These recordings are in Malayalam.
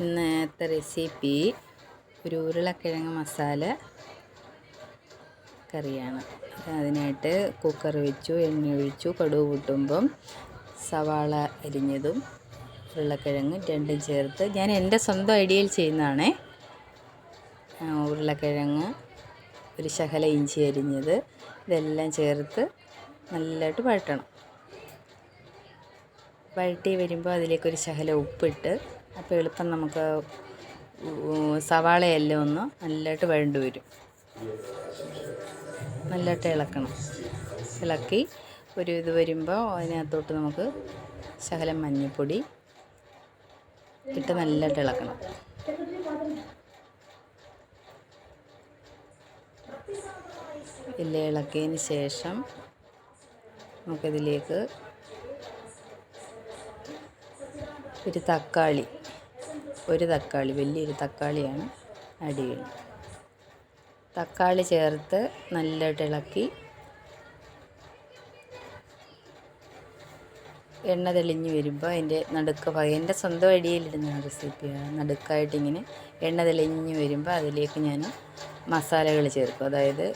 ഇന്നത്തെ റെസിപ്പി ഒരു ഉരുളക്കിഴങ്ങ് മസാല കറിയാണ്. അതിനായിട്ട് കുക്കർ വെച്ചു എണ്ണ ഒഴിച്ചു കടുവ് പൊട്ടുമ്പം സവാള അരിഞ്ഞതും ഉരുളക്കിഴങ്ങ് രണ്ടും ചേർത്ത് ഞാൻ എന്റെ സ്വന്തം ഐഡിയയിൽ ചെയ്യുന്നതാണേ. ഉരുളക്കിഴങ്ങ് ഒരു ശകല ഇഞ്ചി അരിഞ്ഞത് ഇതെല്ലാം ചേർത്ത് നല്ലതായിട്ട് വഴട്ടണം വഴട്ടി വരുമ്പോൾ അതിലേക്കൊരു ശകല ഉപ്പിട്ട് അപ്പോൾ എളുപ്പം നമുക്ക് സവാളയെല്ലാം ഒന്ന് നല്ലതായിട്ട് വഴണ്ടു വരും. നല്ലതായിട്ട് ഇളക്കണം. ഇളക്കി ഒരു ഇത് വരുമ്പോൾ അതിനകത്തോട്ട് നമുക്ക് ശകലം മഞ്ഞൾപ്പൊടി ഇട്ട് നല്ലതായിട്ട് ഇളക്കണം. എല്ലാം ഇളക്കിയതിന് ശേഷം നമുക്കിതിലേക്ക് ഒരു തക്കാളി ഒരു തക്കാളി വലിയൊരു തക്കാളിയാണ് ആഡ് ചെയ്യുന്നത്. തക്കാളി ചേർത്ത് നല്ലതായിട്ട് ഇളക്കി എണ്ണ തെളിഞ്ഞ് വരുമ്പോൾ അതിന്റെ നടുക്ക് എന്റെ സ്വന്തം അടിയിലിടുന്ന റെസിപ്പിയാണ് നടുക്കായിട്ടിങ്ങനെ എണ്ണ തെളിഞ്ഞ് വരുമ്പോൾ അതിലേക്ക് ഞാൻ മസാലകൾ ചേർക്കും. അതായത്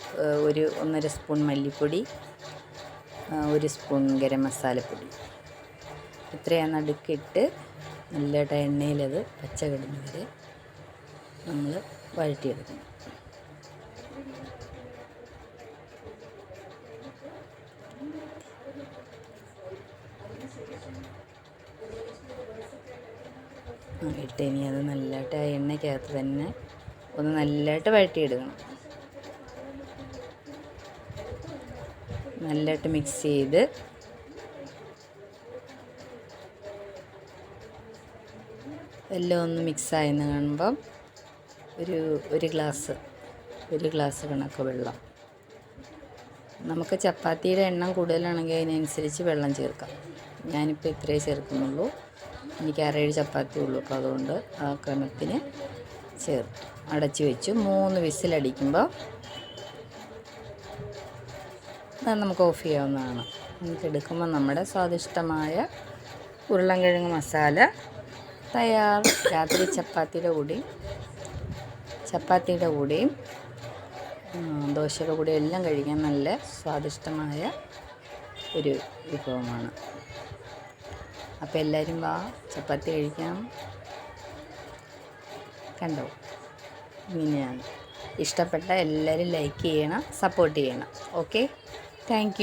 ഒരു ഒന്നര സ്പൂൺ മല്ലിപ്പൊടി ഒരു സ്പൂൺ ഗരം മസാലപ്പൊടി. ഇത്രയാണ് നടുക്കിട്ട് നല്ലതായിട്ട് എണ്ണയിലത് പച്ച കിടന്ന് വരെ നമ്മൾ വഴറ്റിയെടുക്കണം. ഇട്ട് ഇനി അത് നല്ലതായിട്ട് ആ എണ്ണയ്ക്കകത്ത് തന്നെ ഒന്ന് നല്ലതായിട്ട് വഴറ്റിയെടുക്കണം. നല്ലതായിട്ട് മിക്സ് ചെയ്ത് എല്ലാം ഒന്ന് മിക്സായെന്ന് കാണുമ്പം ഒരു ഒരു ഗ്ലാസ് ഒരു ഗ്ലാസ് കണക്ക് വെള്ളം. നമുക്ക് ചപ്പാത്തിയുടെ എണ്ണം കൂടുതലാണെങ്കിൽ അതിനനുസരിച്ച് വെള്ളം ചേർക്കാം. ഞാനിപ്പോൾ ഇത്രയേ ചേർക്കുന്നുള്ളൂ. എനിക്ക് ആറേഴ് ചപ്പാത്തി ഉള്ളൂ. അപ്പോൾ അതുകൊണ്ട് ആ ക്രമത്തിന് ചേർത്തു അടച്ചു വെച്ചു. മൂന്ന് വിസിലടിക്കുമ്പോൾ നമുക്ക് ഓഫ് ചെയ്യാവുന്നതാണ്. നമുക്ക് എടുക്കുമ്പോൾ നമ്മുടെ സ്വാദിഷ്ടമായ ഉരുളൻ കിഴങ്ങ് മസാല തയ്യാർ. രാത്രി ചപ്പാത്തിയുടെ കൂടി. ചപ്പാത്തിയുടെ കൂടെയും ദോശയുടെ കൂടെ എല്ലാം കഴിക്കാൻ നല്ല സ്വാദിഷ്ടമായ ഒരു വിഭവമാണ്. അപ്പോൾ എല്ലാവരും വാ ചപ്പാത്തി കഴിക്കാം. കണ്ടോ? ഇങ്ങനെയാണ്. ഇഷ്ടപ്പെട്ട എല്ലാവരും ലൈക്ക് ചെയ്യണം സപ്പോർട്ട് ചെയ്യണം. Okay thank